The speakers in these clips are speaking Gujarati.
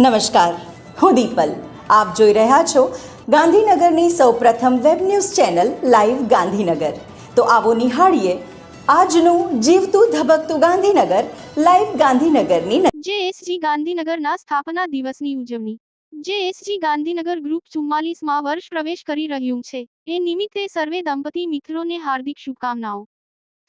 નમસ્કાર. હું દીપલ. આપ જોઈ રહ્યા છો ગાંધીનગરની સૌપ્રથમ web news channel live Gandhinagar. તો આવો નિહાળીએ આજનું જીવતું ધબકતું ગાંધીનગર લાઈવ ગાંધીનગરની જેએસજી ગાંધીનગરના સ્થાપના દિવસની ઉજવણી. જેએસજી ગાંધીનગર ગ્રુપ ચુમ્માલીસમાં વર્ષ પ્રવેશ કરી રહ્યું છે. એ નિમિત્તે સર્વે દંપતી મિત્રોને હાર્દિક શુભકામનાઓ.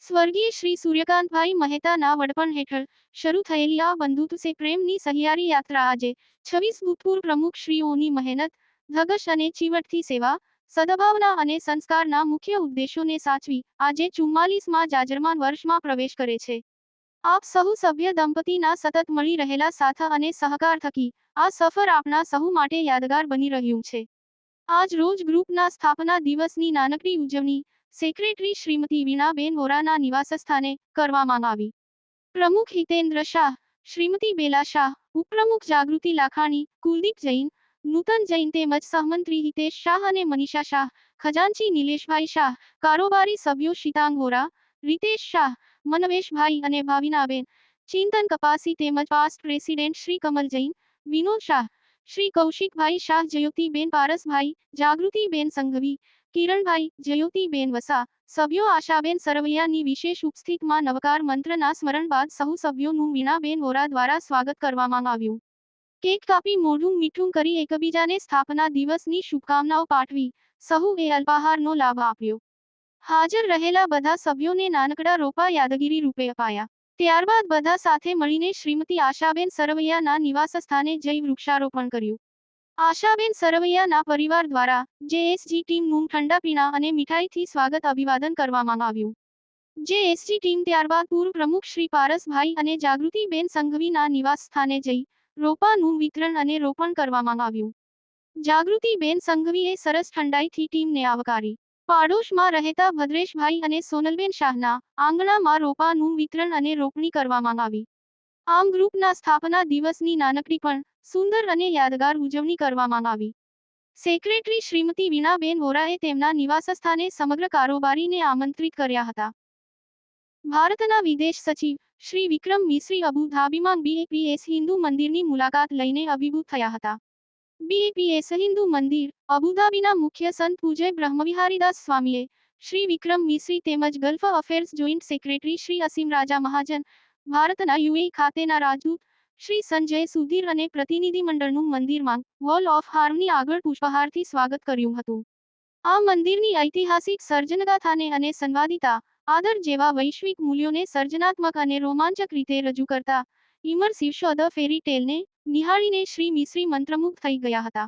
સ્વર્ગીય શ્રી સૂર્યકાંતભાઈ મહેતાના વડપણ હેઠળ શરૂ થયેલી આ બંધુત્વ સે પ્રેમની સહિયારી યાત્રા આજે છવ્વીસ ભૂતપૂર્વ પ્રમુખ શ્રીઓની મહેનત, ધગશ અને ચીવટથી સેવા, સદભાવના અને સંસ્કારના મુખ્ય ઉદ્દેશોને સાચવી આજે ચુમ્માલીસમાં જાજરમાન વર્ષમાં પ્રવેશ કરે છે. આપ સહુ સભ્ય દંપતીના સતત મળી રહેલા સાથ અને સહકાર થકી આ સફર આપના સહુ માટે યાદગાર બની રહ્યું છે. આજ રોજ ગ્રુપના સ્થાપના દિવસની નાનકડી ઉજવણી સેક્રેટરી શ્રીમતી વીણાબેન વોરાના નિવાસસ્થાને કરવામાં આવી. પ્રમુખ હિતેન્દ્ર શાહ, શ્રીમતી બેલા શાહ, ઉપપ્રમુખ જાગૃતિ લાખાણી, કુલદીપ જૈન, નૂતન જૈન તેમજ સહમંત્રી હિતેશ શાહ અને મનીષા શાહ, ખજાનચી નિલેશભાઈ શાહ, કારોબારી સભ્યો શીતાંગ વોરા, રીતેશ શાહ, મનવેશભાઈ અને ભાવિનાબેન, ચિંતન કપાસી તેમજ પાસ્ટ પ્રેસિડેન્ટ શ્રી કમલ જૈન, વિનોદ શાહ, શ્રી કૌશિકભાઈ શાહ, જયોતિબેન પારસભાઈ, જાગૃતિબેન સંઘવી કિરણભાઈ, જયોતિબેન વસા, સભ્યો આશાબેન સરવૈયાની વિશેષ ઉપસ્થિતમાં નવકાર મંત્રના સ્મરણ બાદ સહુ સભ્યોનું વીણાબેન વોરા દ્વારા સ્વાગત કરવામાં આવ્યું. કેક કાપી મોઢું મીઠું કરી એકબીજાને સ્થાપના દિવસની શુભકામનાઓ પાઠવી, સહુ એ અલ્પાહારનો લાભ આપ્યો. હાજર રહેલા બધા સભ્યોને નાનકડા રોપા યાદગીરી રૂપે અપાયા. ત્યારબાદ બધા સાથે મળીને શ્રીમતી આશાબેન સરવૈયાના નિવાસસ્થાને જઈ વૃક્ષારોપણ કર્યું. આશાબેન સરવૈયાના પરિવાર દ્વારા જેએસજી ટીમનું ઠંડા પીણા અને મીઠાઈથી સ્વાગત અભિવાદન કરવામાં આવ્યું. જેએસજી ટીમ ત્યારબાદ પૂર્વ પ્રમુખ શ્રી પારસભાઈ અને જાગૃતિબેન સંઘવીના નિવાસ સ્થાને જઈ રોપાનું વિતરણ અને રોપણ કરવામાં આવ્યું. જાગૃતિબેન સંઘવીએ સરસ ઠંડાઈથી ટીમને આવકારી. પાડોશમાં રહેતા ભદ્રેશભાઈ અને સોનલબેન શાહના આંગણામાં રોપાનું વિતરણ અને રોપણી કરવામાં આવી. આમ ગ્રુપના સ્થાપના દિવસની નાનકડી પણ સુંદર અને યાદગાર ઉજવણી કરવામાં આવી. સેક્રેટરી શ્રીમતી વીણાબેન વોરાએ તેમના નિવાસસ્થાને સમગ્ર કારોબારીને આમંત્રિત કર્યા હતા. ભારતના વિદેશ સચિવ શ્રી વિક્રમ મિશ્રી અબુધાબીમાં બીએપીએસ હિન્દુ મંદિરની મુલાકાત લઈને અભિભૂત થયા હતા. બીએપીએસ હિન્દુ મંદિર અબુધાબીના મુખ્ય સંત પૂજ્ય બ્રહ્મવિહારીદાસ સ્વામીએ શ્રી વિક્રમ મિશ્રી તેમજ gulf affairs joint secretary Shri Asim Raja Mahajan ભારતના યુએ ખાતેના રાજદૂત શ્રી સંજય સુધીર અને પ્રતિનિધિમંડળનું મંદિરમાં વોલ ઓફ હાર્મની આગળ પુષ્પહારથી સ્વાગત કર્યું હતું. આ મંદિરની ઐતિહાસિક સર્જનગાથાને અને સંવાદિતા આદર જેવા વૈશ્વિક મૂલ્યોને સર્જનાત્મક અને રોમાંચક રીતે રજૂ કરતા, ઇમર્સિવ શો ધ ફેરી ટેલને નિહાળીને શ્રી મિશ્રી મંત્રમુગ્ધ થઈ ગયા હતા.